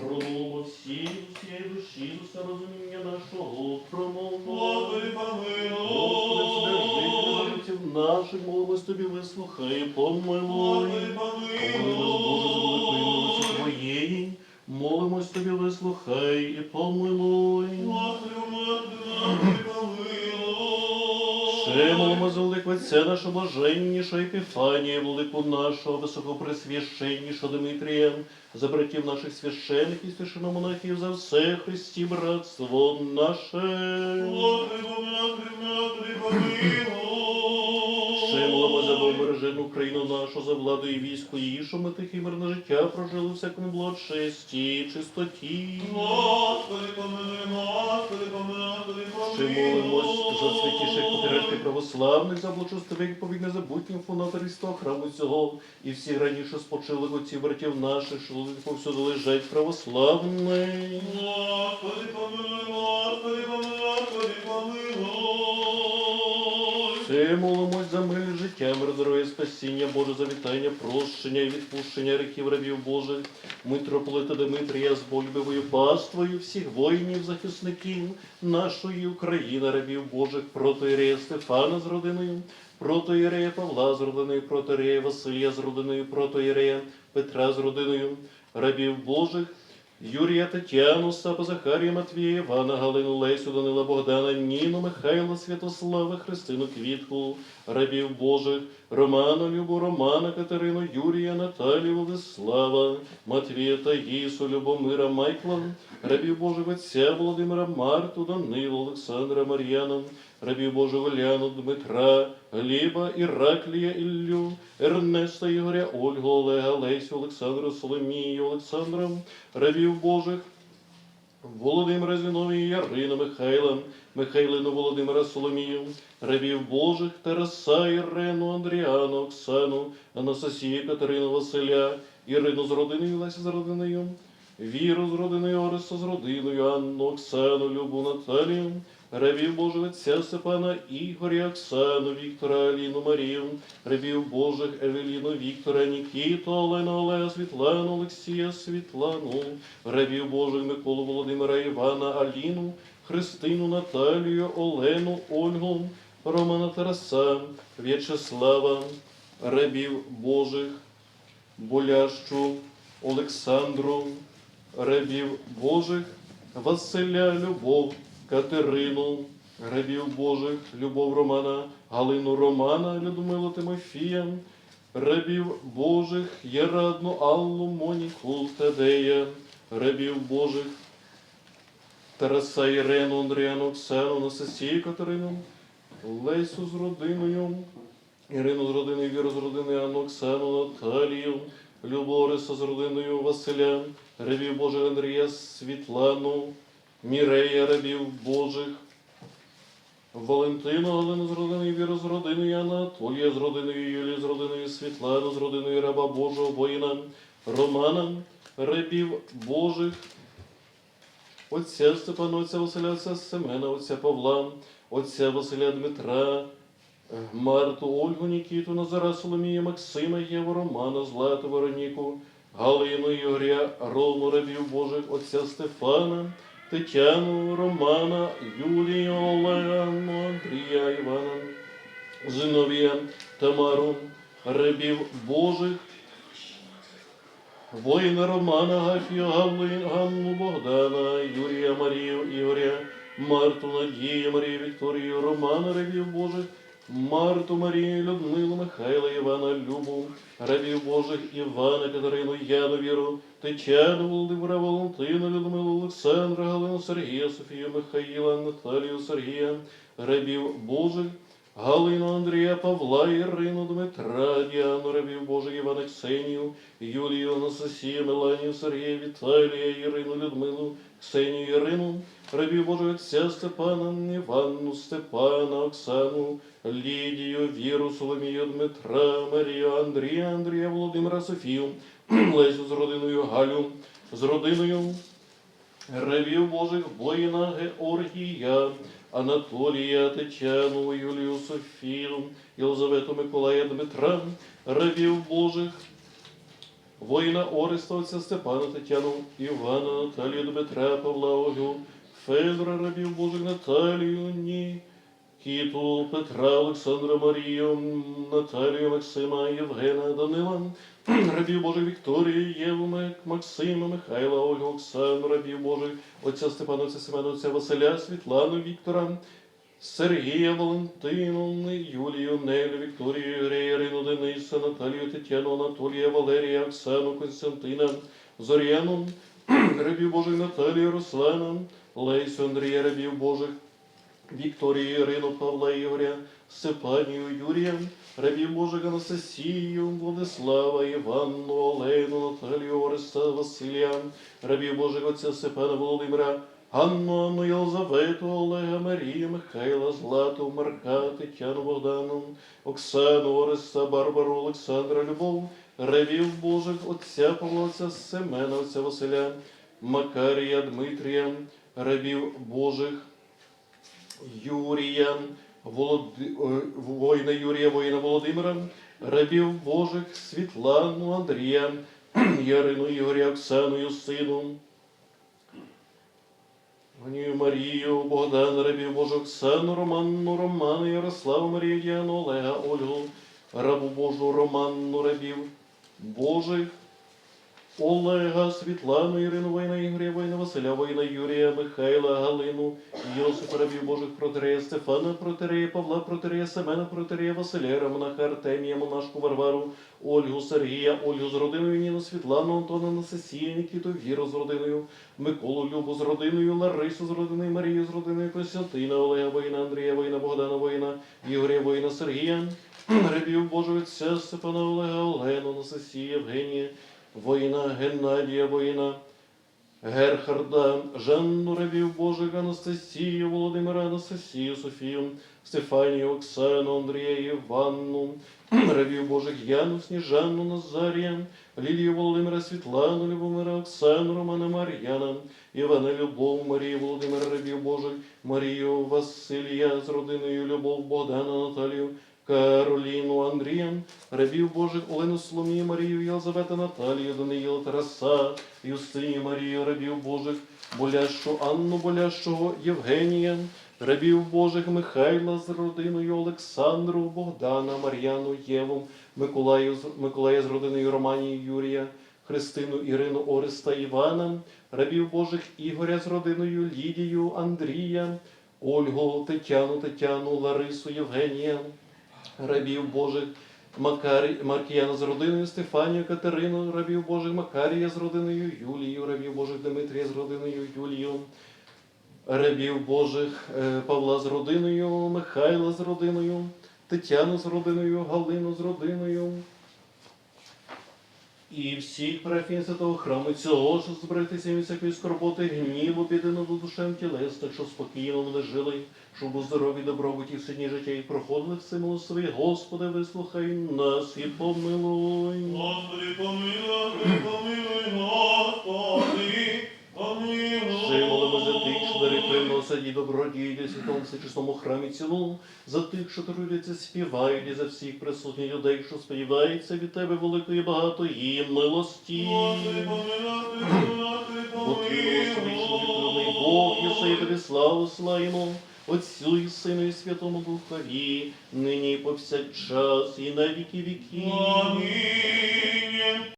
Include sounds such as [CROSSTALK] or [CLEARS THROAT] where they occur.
Промовмо всі, всієї душі, з розуміння нашого, вседержитель наших, молимось тобі, вислухай, помилуй. Помилуй, Боже, з великої милості. Твоєї, молимось тобі, вислухай і помилуй. Помилуй. Ще молимо за Отця нашого блаженнішого Епіфанія, велику нашого високопресвященнішого Дмитрія, за братів наших і священомонахів, за все Христі, братство наше. Господи, Господи, помилуй. Молимо Україну нашу, за владу і військо її, що ми тихе мирне життя прожили в всякому благочесті, чистоті. Господи, помилуй, Господи, помилуй, Господи, Ще молимось за святіших патріархів православних, за благочестивих повік незабутнім фунаторівства храму цього, і всі раніше спочили отців братів наших, що повсюди лежать православний. Господи, помилуй, Господи, помилуй, Все молимось за мир життя, мир, здоров'я, спасіння, Боже, за вітання, прощення і відпущення реків рабів Божих, митрополита Дмитрія з болюбивою паствою, всіх воїнів, захисників нашої України, рабів Божих, протоірея Стефана з родиною, протоірея Павла з родиною, протоірея Василія з родиною, протоірея Петра з родиною, рабів Божих, Юрія Тетяну, Сапа Захарія, Матвія, Івана, Галину, Лесю, Данила, Богдана, Ніну, Михайла, Святослава, Христину, Квітку, рабів Божих, Романа, Любу, Романа, Катерину, Юрія, Наталію, Владислава, Матвія, Таїсу, Любомира, Майкла, рабів Божих Отця, Володимира, Марту, Данилу, Олександра, Мар'яна, рабів Божих Оляну, Дмитра, Гліба, Іраклія, Іллю, Ернеста, Ігоря, Ольгу, Олега, Лесю, Олександра, Соломію, Олександра, рабів Божих, Володимира Зіновія, Ярина, Михайла, Михайлину, Володимира, Соломію, рабів Божих, Тараса, Ірену, Андріану, Оксану, Анастасію, Катерину, Василя, Ірину з родиною, Лесі з родиною, Віру з родиною, Ориса з родиною, Анну, Оксану, Любу, Наталію, рабів Божих Отця Степана, Ігоря, Оксану, Віктора, Аліну, Марію, рабів Божих Евеліну, Віктора, Нікіту, Олену, Олега, Світлану, Олексія, Світлану, рабів Божих Миколу, Володимира, Івана, Аліну, Христину, Наталію, Олену, Ольгу, Романа Тараса, В'ячеслава, рабів Божих, Болящу, Олександру, рабів Божих, Василя, Любов, Катерину, рабів Божих, Любов Романа, Галину Романа, Людмилу Тимофія, рабів Божих, Єрадну, Аллу, Моніку, Тадея, рабів Божих, Тараса Ірену, Андріану, Оксану, Анастасію Катерину, Лесю з родиною, Ірину з родиною, Віру з родиною, Анну, Оксану, Наталію, Любориса з родиною Василя, рабів Божих Андрія, Світлану, Мірея, рабів Божих, Валентину, Галину з родиною, Віру з родиною, Анатолія з родиною, Юлію з родиною, Світлану з родиною, раба Божого воїна, Романа, рабів Божих, Отця Степана, отця Василя, отця Семена, отця Павла, отця Василя Дмитра, Марту, Ольгу, Нікіту, Назара, Соломія, Максима, Єву, Романа, Злату, Вероніку, Галину, Ігоря, Рому, рабів Божих, отця Стефана, Тетяну, Романа, Юлію, Олену Андрія, Івана, Зиновія, Тамару, рибів Божих, Воїна Романа, Гафію, Ганну, Богдана, Юрія, Марію, Ігоря, Марту, Надію, Марію, Вікторію, Романа, рибів Божих, Марту, Марію, Людмилу, Михайла, Івана, Любу, рабів Божих, Івана, Катерину, Яну, Віру, Тетяну, Володимира, Валентину, Людмилу, Олександра, Галину, Сергія, Софію, Михаїла, Наталію, Сергія, рабів Божих, Галину, Андрія, Павла, Ірину, Дмитра, Діану, рабів Божих, Івана, Ксенію, Юлію, Анастасію, Меланію, Сергія, Віталія, Ірину, Людмилу, Ксенію, Ірину, рабів Божих Отця Степана, Іванну, Степана, Оксану, Лідію, Віру, Соломію, Дмитра, Марію, Андрія, Андрія, Володимира, Софію, [CLEARS THROAT] Лесю з родиною, Галю, з родиною, рабів Божих воїна Георгія, Анатолія, Тетяну, Юлію, Софію, Єлизавету, Миколая, Дмитра, рабів Божих, воїна Ореста, отця Степана, Тетяну, Івана, Наталію, Дмитра, Павла, Огю, Федора, рабів Божих, Наталію, Нікіту, Петра, Олександра, Марію, Наталію, Максима, Євгена, Данила, [CLEARS THROAT] рабів Божих Вікторію, Єву, Максима, Михайла, Ольгу, Оксану, рабів Божих, отця Степана, отця Семена, отця Василя, Світлану, Віктора, Сергія, Валентину, Юлію, Нелю, Вікторію, Юрія, Ірину, Дениса, Наталію, Тетяну, Анатолія, Валерія, Оксану, Константина, Зоряну, [CLEARS THROAT] рабів Божих Наталію, Руслана, Лесю, Андрія, рабів Божих, Вікторію, Ірину, Павла, Ігоря, Степанію, Юрія, рабів Божих Анастасію, Владислава, Іванну, Олену, Наталію, Ореста, Василія, рабів Божих отця Степана Володимира, Ганну, Анну, Єлизавету, Олега, Марію, Михайла, Злату, Марка, Тетяну, Богдану, Оксану, Ореста, Барбару, Олександра, Любов, рабів Божих, отця Павла, отця Семена, отця Василя, Макарія, Дмитрія, рабів Божих, Юрія, Володи... е, воїна Юрія, воїна Володимира, рабів Божих, Світлану, Андрія, [CLEARS THROAT] Ярину, Ігоря, Оксану, Юстину, Гнію Марію, Богдана, рабів Божих, Оксану, Романну, Роману, Ярославу, Марію, Діану, Олега, Ольгу, рабу Божу, Романну, рабів Божих, Олега, Світлану, Ірину, воїна Ігоря, воїна Василя, воїна Юрія, Михайла, Галину, Йосипа, рабів Божих, протерея Стефана, протерея Павла, протерея Семена, протерея Василя, Романаха, Артемія, Монашку, Варвару, Ольгу, Сергія, Ольгу з родиною, Ніну, Світлану, Антона, Анастасію, Нікіту, Віру з родиною, Миколу, Любу з родиною, Ларису з родиною, Марію з родиною, Костянтина, Олега, воїна, Андрія, воїна, Богдана, воїна, Ігоря, воїна, Сергія, рабів Божого Отця, Степана, Олега, Олену, Анастасію, Євгенія, воїна, Геннадія, воїна, Герхарда, Жанну рабів Божих, Анастасію, Володимира, Анастасію, Софію, Стефанію, Оксану, Андрія, Іванну, [CLEARS THROAT] рабів Божих, Яну, Сніжанну, Назарія, Лілію Володимира, Світлану, Любомира, Оксану, Романа, Мар'яна, Івана, Любов, Марію, Володимира, рабів Божих, Марію, Василія з родиною, Любов, Богдана, Наталію, Кароліну, Андрія, рабів Божих, Олену Соломію, Марію, Єлизавета, Наталію, Даниїла, Тараса, Юстинію, Марію, рабів Божих, Болящу, Анну Болящого, Євгенія, рабів Божих, Михайла з родиною, Олександру, Богдана, Мар'яну, Єву, Миколаю, Миколая з родиною Романії, Юрія, Христину, Ірину, Ореста, Івана, рабів Божих, Ігоря з родиною, Лідію, Андрія, Ольгу, Тетяну, Тетяну, Ларису, Євгенія, рабів Божих, Маркіяна з родиною, Стефанію, Катерину, рабів Божих, Макарія з родиною, Юлію, рабів Божих, Дмитрія з родиною, Юлію, рабів Божих, е, Павла з родиною, Михайла з родиною, Тетяну з родиною, Галину з родиною. І всіх парафін святого храму цього, що зберегтися від всякої скорботи, гніву, біди до душем тілесна, що спокійно вони жили, щоб у здорові добробуті в сині життя і проходили все милостиві. Господи, вислухай нас і помилуй. Господи, помилуй, помилуй, добродії, святому всечесному храмі цілому, за тих, що трудяться, співають, і за всіх присутніх людей, що сподіваються від тебе великої милості. Бо ти милосердний Бог, єси тобі славу славимо, Отцю і Сину і Святому Духові, нині і повсякчас, і на віки віків. Амінь.